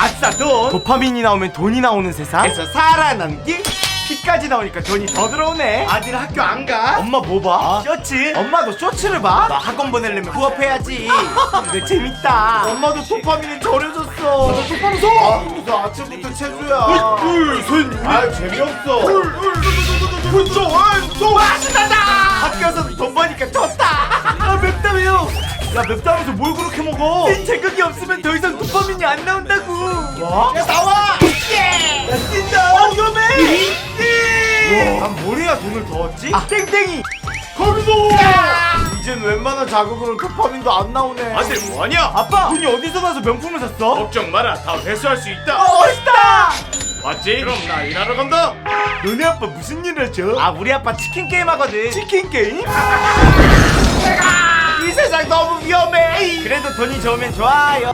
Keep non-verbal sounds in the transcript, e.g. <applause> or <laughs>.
아싸 돈 도파민이 나오면 돈이 나오는 세상 에서 살아남기 피까지 나오니까 돈이 더 들어오네 아들 학교 안 가? 엄마 뭐 봐? 쇼츠? 엄마도 쇼츠를 봐? 나 학원 보내려면 부업해야지 근데 재밌다 엄마도 도파민이 절여졌어 나 도파민 써! 아, 나 아침부터 체조야 아 재미없어 아 맛있다 학교에서도 돈 버니까 좋다 아 맵다며요 야 맵다면서 뭘 그렇게 먹어 자극이 없으면 더 이상 도파민이 안 나온다 고 뭐? 야 나와! 야 뛴다! 어 위험해! 난 뭐래야 돈을 더 얻지? 아 땡땡이! 거기서 이젠 웬만한 자극으로 도파민도 안 나오네. 아들 뭐하냐? 아빠 돈이 어디서 나서 명품을 샀어? 걱정 마라. 다 회수할 수 있다. 어, 멋있다! 맞지? 그럼 나 일하러 간다. 너네 아빠 무슨 일 하죠? 아 우리 아빠 치킨 게임 하거든. 치킨 게임? <laughs> 이 세상 너무 위험해! 그래도 돈이 좋으면 좋아요